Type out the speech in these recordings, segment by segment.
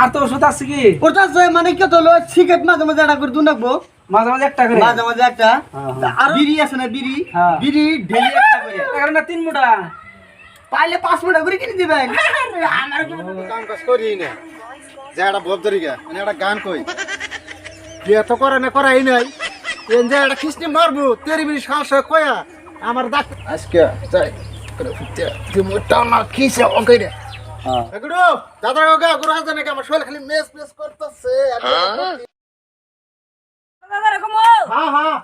আর তো ওষুধ আছে কি? ওটা যে মানে কি হলো সিগারেট মাঝে মাঝে একটা করে দু নাকবো। মাঝে মাঝে একটা করে? মাঝে মাঝে একটা। হ্যাঁ, আর বিড়ি আছে না বিড়ি? হ্যাঁ। বিড়ি ঢেলি একটা করে। না তিন মোটা। পাইলে পাঁচ মিনিট করে কিনে দিবেন। কাম কাজ করি না। যে একটা বব ধরি মানে একটা গান কই। বিয়ে তো করে না করাই নাই। এন যে একটা খিস্তি মারবো তেরি বিড়ি সাহস কয়া। আমার ডাক আজকে যাই করে ফুটতে তুমি টানা খিসে ওকে রে এগুলো দাদা গা গুরু হাজার নাকি আমার শরীর খালি মেস মেস করতেছে হ্যাঁ? হ্যাঁ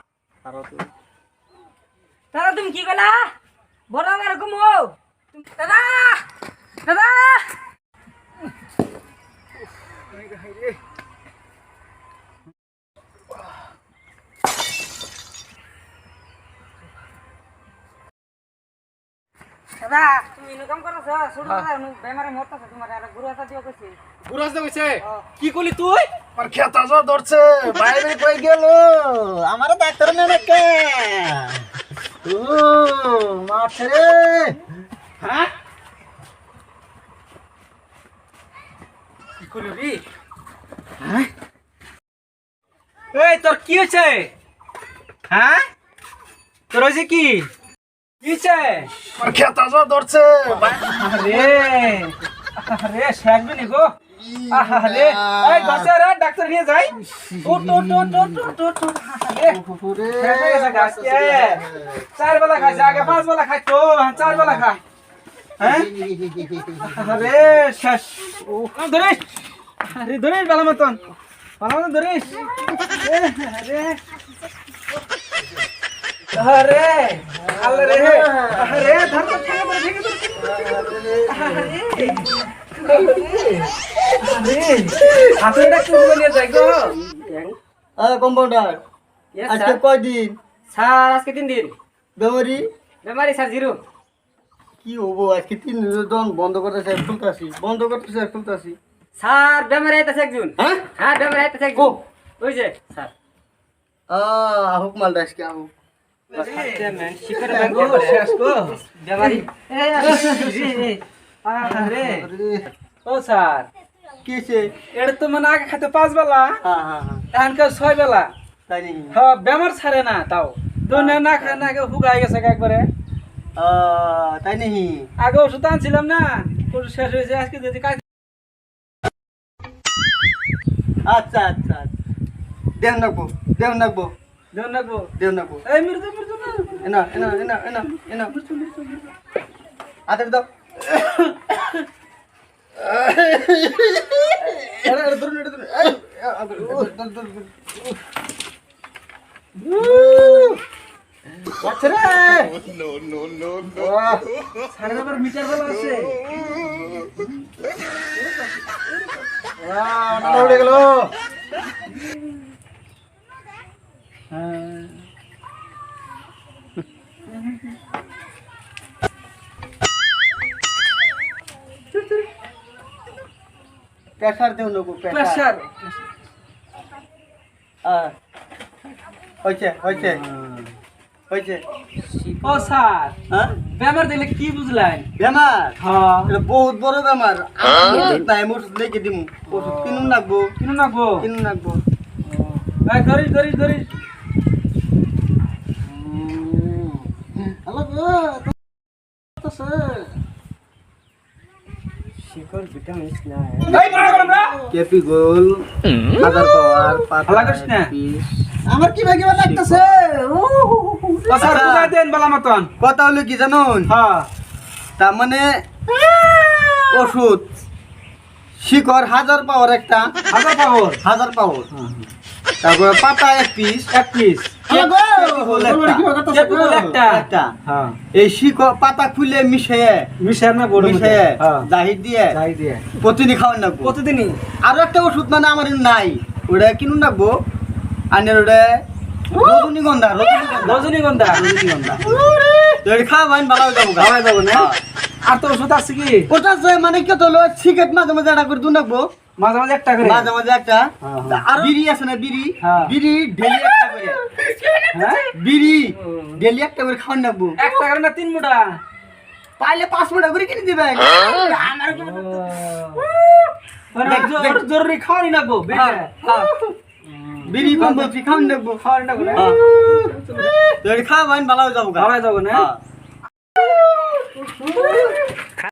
দাদা তুমি কি কলা বড় দাদা রকম দাদা! দাদা! দাদা তুমি ইনকাম করছ? ছোট দাদা বেমারে মরতাছে তোমার আর গুরু হাতা দিও কইছি গুরু হাজার কইছে কি তুই? খেতা জোর ধরছে বাইরে কই গেল। আমার ডাক্তার নেই কে ও মাছে হ্যাঁ কি করলি হ্যাঁ এই তোর কি হয়েছে হ্যাঁ তোর হয়েছে কি? কি হয়েছে আমার খেতা জোর ধরছে। আরে আরে শেখবি নি গো। আরে এই বাচ্চা রে ডাক্তার নিয়ে যাই। ও টো টো টো টো টো টো আরে হয়ে চার বেলা খাইছে আগে পাঁচ বেলা খাইতো চার বেলা খায় হ্যাঁ আরে শেষ। ও ধরিস। আরে ধরিস ভালো মতন। ভালো মতন ধরিস। আরে আরে আল্লাহ রে। আরে ধর তো ঠেকে পড়ে ঠেকে হাতে ডাক্তার নিয়ে যাই গো। কম্পাউন্ডার আজকে কয়দিন? স্যার আজকে তিন দিন। বেমারি বেমারি স্যার জিরো। কি হব আজকে তিন দিন দন বন্ধ করতে চাই খুলতাছি বন্ধ করতে চাই খুলতাছি। স্যার বেমারি আইতাছে একজন। হ্যাঁ? হ্যাঁ বেমারি আইতাছে একজন। ওই যে স্যার। আহ আহুক মালটা আজকে আহুক। ও স্যার কি হয়েছে এটা তো মানে আগে খাইতে পাঁচ বেলা হ্যাঁ ছয় বেলা বেমার ছাড়ে না তাও দুনিয়া না খায় না আগে হুগাই গেছে একবারে তাই নাকি আগে ওষুধ আনছিলাম না শেষ হয়েছে আজকে যদি কাজ আচ্ছা আচ্ছা আচ্ছা। দেহ নাকবো দেহ নাকবো? দেন নাকবো। এই মৃত্যু এনা এনা এনা এনা এনা। দাও। ধরুন এটা ধরুন। এই, সাড়ে মিটার বেলা আছে। আহ, ঠান্ডা গেল। প্রেসার দেহ নাকবো প্রেসার। প্রেশার হয়েছে হয়েছে হয়েছে। ও স্যার হ্যাঁ? বেমার দিলে কি বুঝলেন? বেমার? হ্যাঁ। বহুত বড় বেমার। নাই ওষুধ লেগে দিমু। ওষুধ কিনুন নাকবো কিনো নাকবো কিনুন এই ধরিস ধরিস ধরিস হ্যালো গো আছে শিখর ভিটামিন নাই এই মারা গেলাম রে কেপি গোল হাজার পাওয়ার পাতা হালা করিস না। পিস। আমার কি ভাগে লাগতেছে? ও বুঝাই দেন বেলা মতন। কথা হলো কি জানুন? হ্যাঁ। তার মানে ওষুধ শিকড় হাজার পাওয়ার একটা হাজার পাওয়ার। হাজার পাওয়ার। তারপরে পাতা এক পিস এক পিস একটা একটা হ্যাঁ। এই পাতা খুলে মিশিয়ে। মিশার না বড় মিশিয়ে। হ্যাঁ। জাহির দিয়ে। যাই দিয়ে। প্রতিদিন খাওয়ান নাকবো প্রতিদিনই। আরও একটা ওষুধ মানে আমার নাই। ওটা কিনুন নাকবো আনের ওটা রজনীগন্ধা রজনীগন্ধা। রজনীগন্ধা। তো ভালো হয়ে যাব খাওয়াই যাব না? আর তো ওষুধ আছে কি? ওটা যে মানে কি হলো সিগারেট মাঝে মাঝে করে দু নাকবো মাঝে মাঝে একটা করে। মাঝে মাঝে একটা। হ্যাঁ, হ্যাঁ। আর বিড়ি আছে না? বিড়ি? হ্যাঁ। বিড়ি ডেলি একটা করে। বিড়ি ডেলি একটা করে খাওয়ান নাকবো। একটা করে না তিন মোটা। পাইলে পাঁচ মিনিট করে কিনে ও। দেখ, দেখ। জরুরি খাওয়ানি হ্যাঁ। বিড়ি কম বলছি খাওয়ান দেখব খাওয়ানি লাগবো না। তো এটা খাওয়া বাইন ভালো যাব গা। খাওয়াই যাব না?